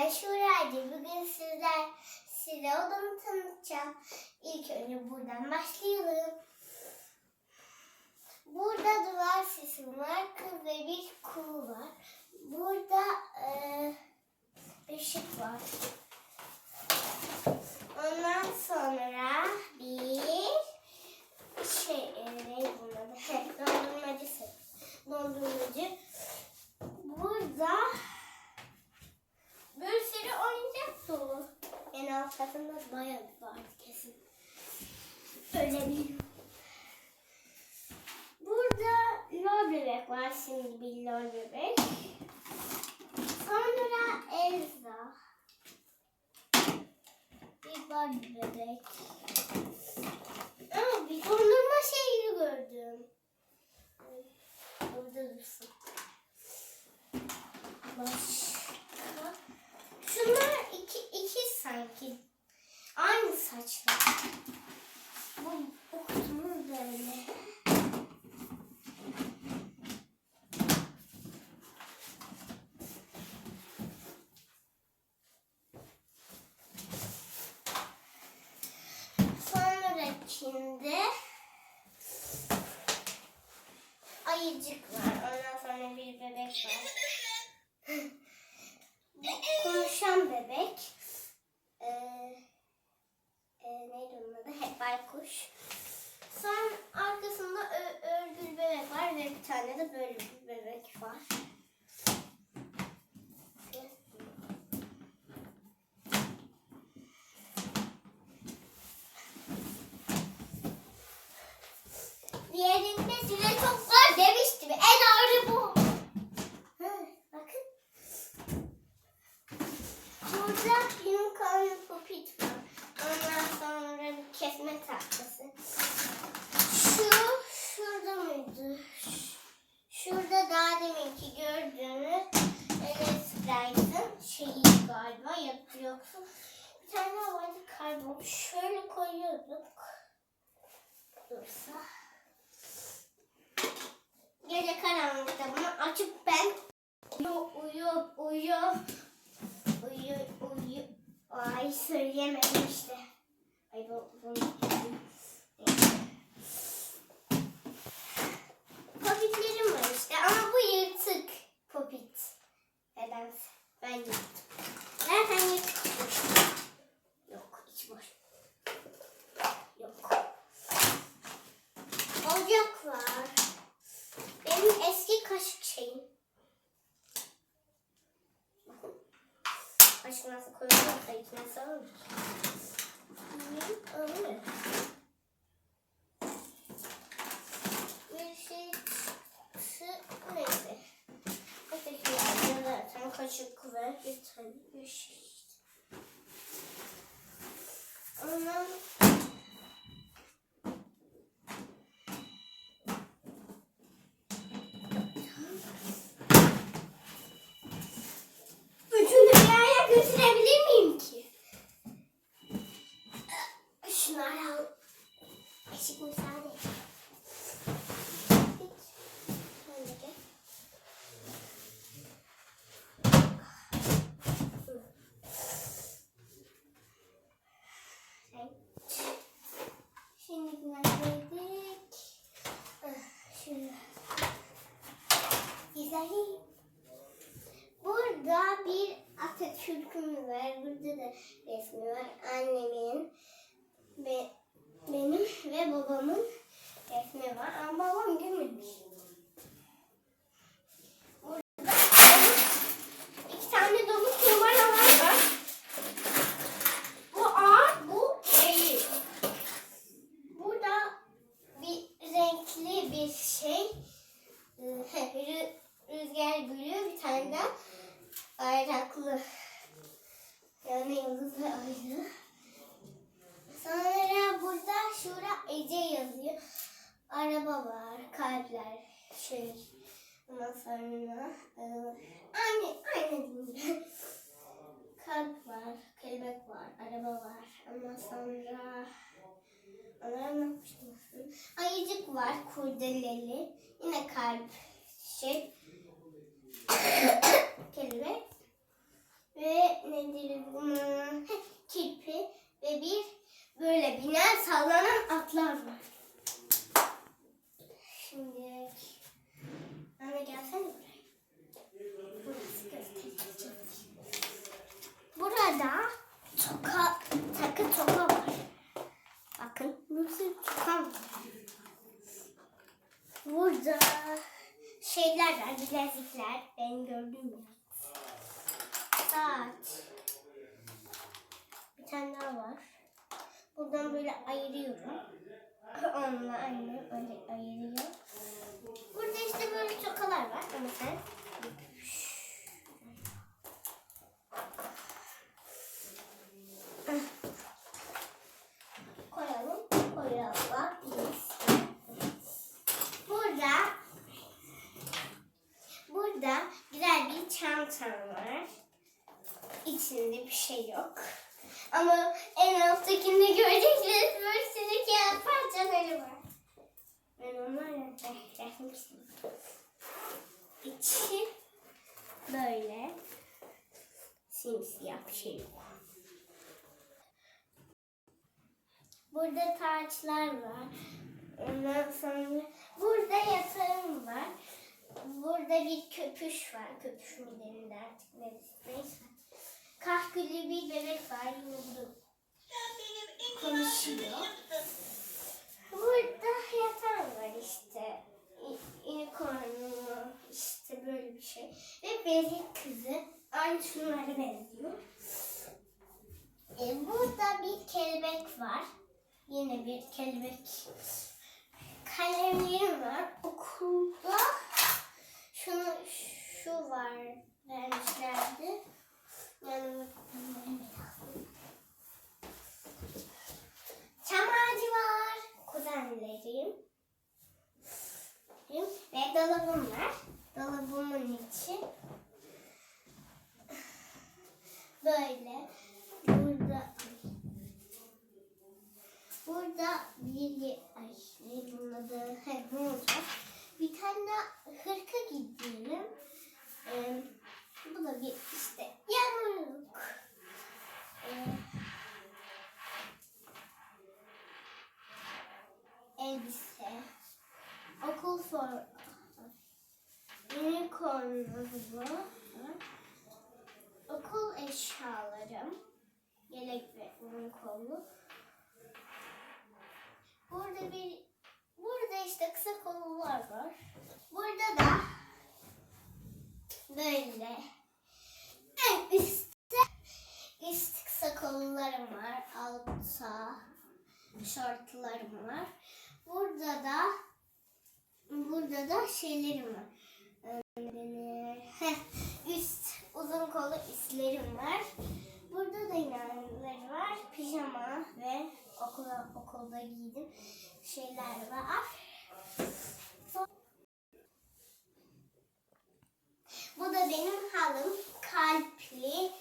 ben Şura'cı. Bugün sizler size odamı tanıtacağım. İlk önce buradan başlayalım. Burada duvar sesim var. Kız ve bir kuğu var. Burada eee ışık var. Ondan sonra bir şey, e, ne bunun adı? Heh, Dondurmacısı. Dondurmacı. Burada bir sürü oyuncak dolu. Katında bayağı var kesin. Öyle bir. Burada lor bebek var şimdi bir lor bebek. Sonra Elsa. Bir Barbie bebek. Ama bir dondurma şeyi gördüm. Orada dursun. Aynı saçlar. Bu, bu kutumuz böyle. Sonrakinde ayıcık var. Ondan sonra bir bebek var. Bu Konuşan bebek. Ee, e, neydi onun adı? Hep baykuş. Son arkasında örgül bebek var ve bir tane de böyle bir bebek var. Diğerinde size çok var demiştim. En ağırı bu. Hı, bakın. Burada unicorn popit var. Ondan sonra bir kesme tahtası. Şu şurada daha deminki gördüğünüz Enes Price'ın şeyi galiba yapıyorsun. Bir tane vardı kaybolmuş. Şöyle koyuyorduk. Dursa. Gece karanlıkta bunu açıp ben uyu uyu uyu uyu uyu ay söyleyemedim işte. Ay bu bunu Popitlerim var işte ama bu yırtık popit. Nedense ben yırttım. Zaten yırtık. Yok iç boş. Yok. Ocak var. Benim eski kaşık şeyim. Bakın. Kaşık nasıl koyuyorsa içine. Hı, Öyle. Bir şey. Neyse. Ötekiler da zaten kaşık ve bir tane bir şey. Ondan Üçünü bir araya götürebilir miyim ki? Şunları al. Eşik müsaade et. Git. Sen de gel. Sen. Şimdi güvenledik. Şöyle. İzleyin. Burada bir Atatürk'üm var. Burada da resmi var. Annemin ve benim ve babamın resmi var. Ama babam gülmemiş. Burada iki tane dolu numaralar var. Bu ağır, bu değil. Burada bir renkli bir şey. Rü- Rüzgar gülüyor bir tane de bayraklı. Yani yıldız ve ayrı. Sonra burada şura Ece yazıyor. Araba var, kalpler, şey. Ondan sonra e, aynı, aynı değil. Kalp var, kelebek var, araba var. Ondan sonra onları anlatmıştım. Ayıcık var, kurdeleli. Yine kalp, şey. kelebek. ve nedir bunun kirpi ve bir böyle binen sallanan atlar var. Anne gelsene buraya. Burası göstereceğim. Burada toka, takı toka var. Bakın burası toka. Burada şeyler var, bilezikler. Ben gördüm ya. Saat. Bir tane daha var. Buradan böyle ayırıyorum. Onunla annem öyle ayırıyor. Burada işte böyle tokalar var ama sen koyalım, koyalım. Burada burada güzel bir çantam var. İçinde bir şey yok. Ama en alttakinde göreceksiniz böyle sürü kağıt parçaları var. Ben onlarla resim çizdim. İçi böyle simsiyah bir şey yok. Burada taçlar var. Ondan sonra burada yatağım var. Burada bir köpüş var. Köpüş mü denir artık ne- neyse. Kahkülü bir bebek var. Burada konuşuyor. Burada yatağım var işte. Unicornlu işte böyle bir şey. Ve bebek kızı. Aynı şunlara benziyor. E, burada bir kelebek var. Yine bir kelebek. Kalemlerim var. Okulda şunu şu var vermişlerdi. Çam ağacı var. Kuzenlerim. Ve dolabım var. Dolabımın içi böyle. Burada Burada bir ay ne bunun adı? He, ne olacak? Bir tane hırka gidiyorum. Ee, bu da bir işte yağmurluk. Ee, elbise. Okul for bu. Okul eşyalarım. Yelek ve uzun. Burada bir burada işte kısa kollular var. Burada da böyle üstte üst kısa kollularım var. Altta şortlarım var. Burada da burada da şeylerim var. Heh, üst uzun kollu islerim var. Burada da inanları var. Pijama ve okula okulda giydim şeyler var. Bu da benim halım kalpli.